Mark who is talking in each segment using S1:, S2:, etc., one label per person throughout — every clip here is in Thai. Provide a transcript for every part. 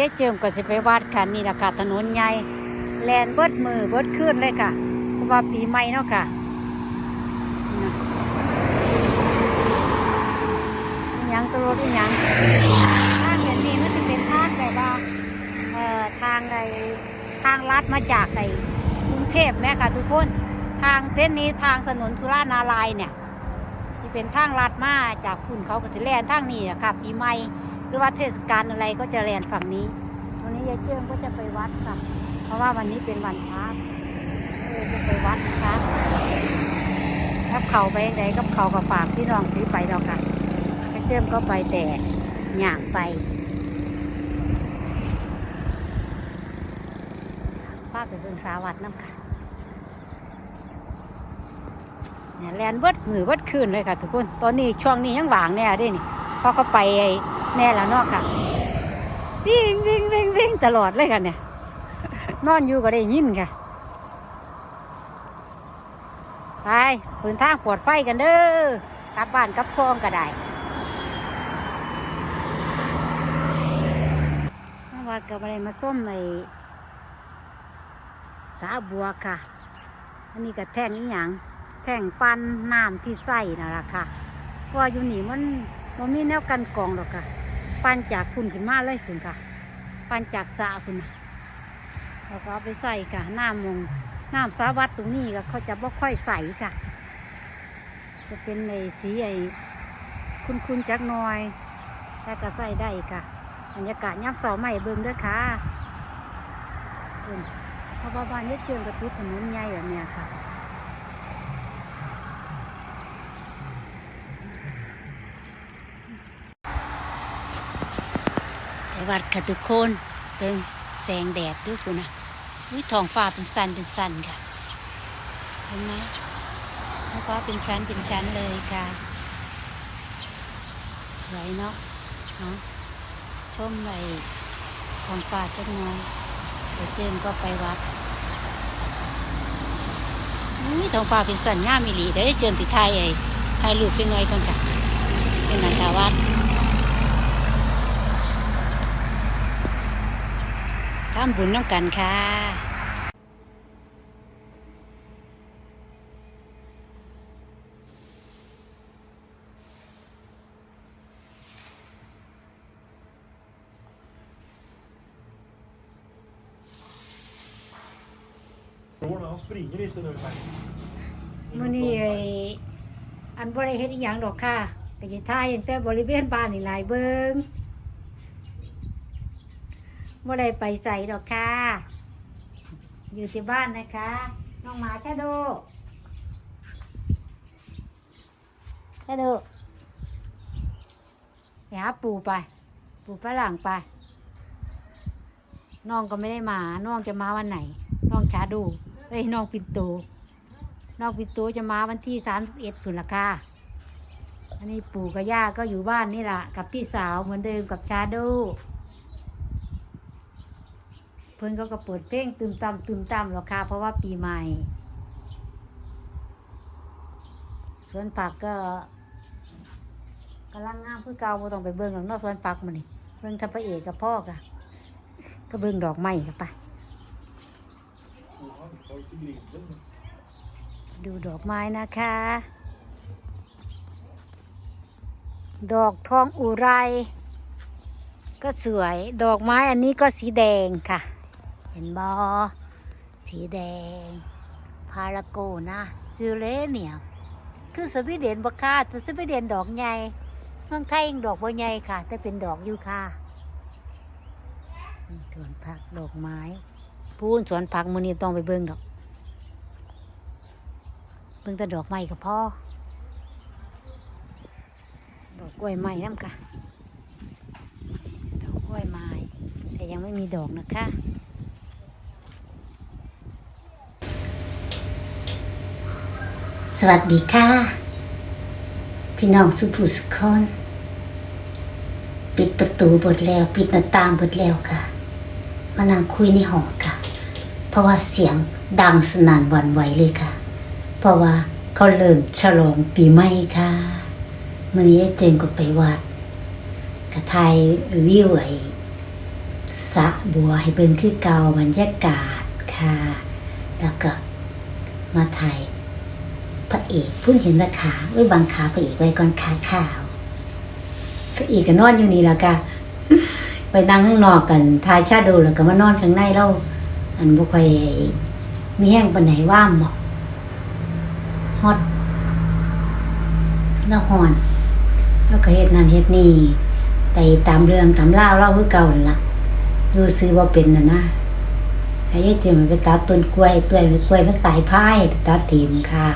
S1: ยายเจิมก็สิไปวัดค่ะนี่ละค่ะถนนใหญ่แลนเบิดมือเบิดขึ้นเลยค่ะเพราะว่าปีใหม่เนาะค่ะยังตวรถอิหยังทางแบบนี้มันจะเป็นทางแบบว่าเอ่อทางไอทางลัดมาจากไอกรุงเทพแม่ค่ะทุกคนทางเส้นนี้ทางถนนสุรานาลายเนี่ยที่เป็นทางลัดมาจากคุณเขาก็จะแลนทางนี้นะคะปีใหม่ หรือว่าเทศกาลอะไรก็จะแลนฝั่งนี้วันนี้ยายเจิ้มก็จะไปวัดค่ะ เพราะว่าวันนี้เป็นวันพระเออจะไปวัดนะคะกับเขาไปไหนกับเขากับฝากพี่น้องที่ไปดอกค่ะยายเจิ้มก็ไปแต่หยางไปพาไปเบิ่งสาวัดน้ำค่ะเนี่ยแลนเบิดมือเบิดคืนเลยค่ะทุกคน ตอนนี้ช่วงนี้ยังหวางแน่ด้นี่เพอเขาไป แน่แล้วเนอกค่ะวิ่งวิ่งวิ่งวิ่งตลอดเลยค่ะเนี่ย นอนอยู่ก็ได้ยินค่ะ ไปปืนทางปลอดไฟกันเด้อกลับบ้านกลับซองก็ได้มาวัดกับอะไรมาส้มในสาบัวค่ะ อันนี้ก็แท่งอีหยังแท่งปันน้ำที่ใส่น่ะล่ะค่ะเพราะว่าอยู่นี่มันมันมีแนวกันกรองหรอกค่ะ ปันจากพุ่นขึ้นมาเลยคุณค่ะ ปันจากสระคุณนะแล้วก็เอาไปใส่ค่ะน้ำมงน้ำสาวัดตรงนี้ก็เขาจะบ่ค่อยใส่ค่ะ จะเป็นในสีไอ้คุณๆจักหน่อย แต่ก็ใส่ได้ค่ะบรรยากาศย่ำเสาใหม่เบิ่งด้วยค่ะเบิ่งเพราะว่าบ้านนี้เจิงกับติดถนนใหญ่แบบเนี้ยค่ะ วัดค่ะทุกคนเบิ่งแสงแดดด้วยคุณนะวิท้องฟ้าเป็นสันเป็นสันค่ะเห็นไหมท้องฟ้าเป็นชั้นเป็นชั้นเลยค่ะสวยเนาะเอาชมไปท้องฟ้าจักหน่อยเดี๋ยวเจมก็ไปวัดนี่ท้องฟ้าเป็นสันง่ามอีหลีเดี๋ยวเจมติดไทยไอ้ถ่ายรูปจังหน่อยก่อนค่ะเป็นนันทาวัด ทำบุญน้ำกันค่ะ
S2: Rån, han springer lite nu här.
S1: มื่อนี้ไอ้อันบริเฮ็ดอหย่างดอกค่ะก็จะทายตั้งแต่บริเวณบ้านนี่หลายเบิง บ่ได้ไปใส่ดอกค่ะ อยู่ที่บ้านนะคะ น้องหมาชาโดชาโดไปหาปู่ไป ปู่ฝรั่งไป น้องก็ไม่ได้มา น้องจะมาวันไหน น้องชาดูเอ้ยน้องปินโต น้อกปิโตจะมาวันที่สามสิบเอ็ดฝุ่นละค่ะอันนี้ปู่กับย่าก็อยู่บ้านนี่แหละกับพี่สาวเหมือนเดิมกับชาโด เพื่อนเขาก็เปิดเพลงตึมตำตึมตำหรอกค่ะ เพราะว่าปีใหม่ สวนผักก็กำลังงามเพื่อเก่าบ่ต้องไปเบิ่งหรอกนอกสวนผักมันนี่เบิ่งทัพระเอกกับพ่อค่ะก็เบิ่งดอกไม้กันไปดูดอกไม้นะคะ ดอกทองอุไร ก็สวย ดอกไม้อันนี้ก็สีแดงค่ะ ห็นบอสีแดง พาราโกนะจูเลเนียมคือสวีเดนบัค่าแต่สวีเดนดอกใหญ่เมืองไทยยังดอกบ่ใหญ่ค่ะ แต่เป็นดอกอยู่ค่ะสวนผักดอกไม้พูนสวนผักมือนี้ต้องไปเบิ่งดอก เบิ่งแต่ดอกไม้ก็พอดอกกล้วยไม้น้ำค่ะดอกกล้วยไม้แต่ยังไม่มีดอกนะคะ สวัสดีค่ะ พี่น้องสุภูสุคนปิดประตูบดแล้ว ปิดหน้าต่างบดแล้วค่ะมานั่งคุยในห้องค่ะ เพราะว่าเสียงดังสนั่นหวั่นไหวเลยค่ะ เพราะว่าเขาเริ่มฉลองปีใหม่ค่ะมื่อนี้เจนก็ไปวัดกระทายวิวไอ้สะบัวให้เบิ่งคือเก่าบรรยากาศค่ะ แล้วก็มาถ่าย พระเอกพุ่นเห็นราขาไว้บังขาพระเอกไว้ก่อนขาขาว พระเอกก็นอนอยู่นี่แล้วก็ไปนั่งข้างนอกกันทายชาดูแล้วก็มานอนข้างในเราอันบ่ค่อยมีแห้งปานไหนว่ามบอกฮอตแล้วฮอนแล้วก็เฮ็ดนั่นเฮ็ดนี่ไปตามเรื่องตามเล่าเล่าคือเก่าล่ะอยู่ซื้อว่าเป็นนะนะไอ้เฮ็ดจะมันไปตัดต้นกล้วยต้นกล้วยมันตายพ่ายไปตัดถิ่มค่ะ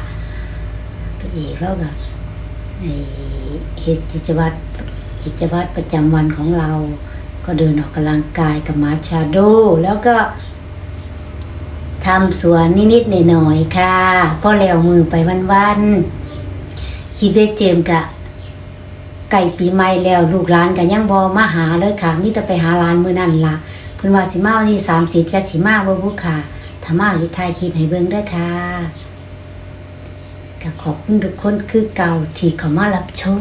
S1: เอกเราก็ไอเฮ็ดกิจวัตรกิจวัตรประจำวันของเรา ก็เดินออกกำลังกายกับมาชาโด แล้วก็ทำสวนนิดๆหน่อยๆค่ะพ่อแล้วมือไปวันๆคิดได้เจมกะไก่ปีใหม่แล้วลูกหลานกันยังบอมาหาเลยค่ะมีแต่ไปหาหลานมือนั่นละเพิ่นว่าสิมาวันที่30จักสิมาบ่บุค่ะถ้ามาสิถ่ายคลิปให้เบิ่งด้อค่ะ ก็ขอบคุณทุกคนคือเก่าที่เขามารับชม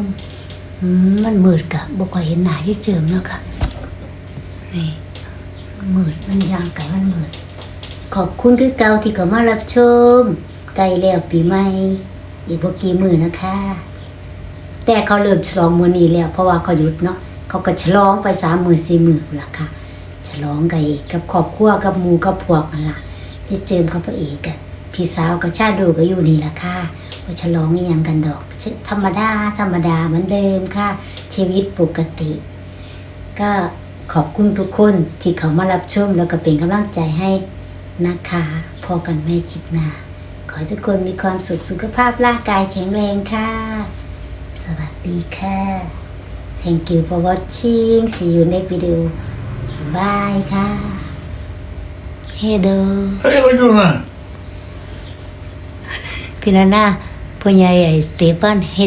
S1: มันมืดกะบ่ค่อยเห็นหนาที่เจิมแล้วค่ะนี่มืดมันยางไก่มันมืดขอบคุณคือเก่าที่เขามารับชมใกล้แล้วปีใหม่อีกบ่กี่มือนะคะ แต่เขาเริ่มฉลองมือนี้แล้วเพราะว่าเขาหยุดเนาะเขาก็ฉลองไปสามมือสี่มือละค่ะฉลองกันอีกกับครอบครัวกับมูกับพวกนั่นล่ะจะเจิมกับพระเอกกันพี่สาวกับชาดูก็อยู่นี่ละค่ะ ฉลองนี่ยังกันดอก ธรรมดา ธรรมดาเหมือนเดิมค่ะ ชีวิตปกติ ก็ขอบคุณทุกคนที่เขามารับชมแล้วก็เป็นกำลังใจให้นะคะพอกันไม่คิดหน้าขอให้ทุกคนมีความสุขสุขภาพร่างกายแข็งแรงค่ะ สวัสดีค่ะ Thank you for watching see you next video bye ค่ะ Hello
S3: Hela Gunnar!
S1: พี่นานา พ่อให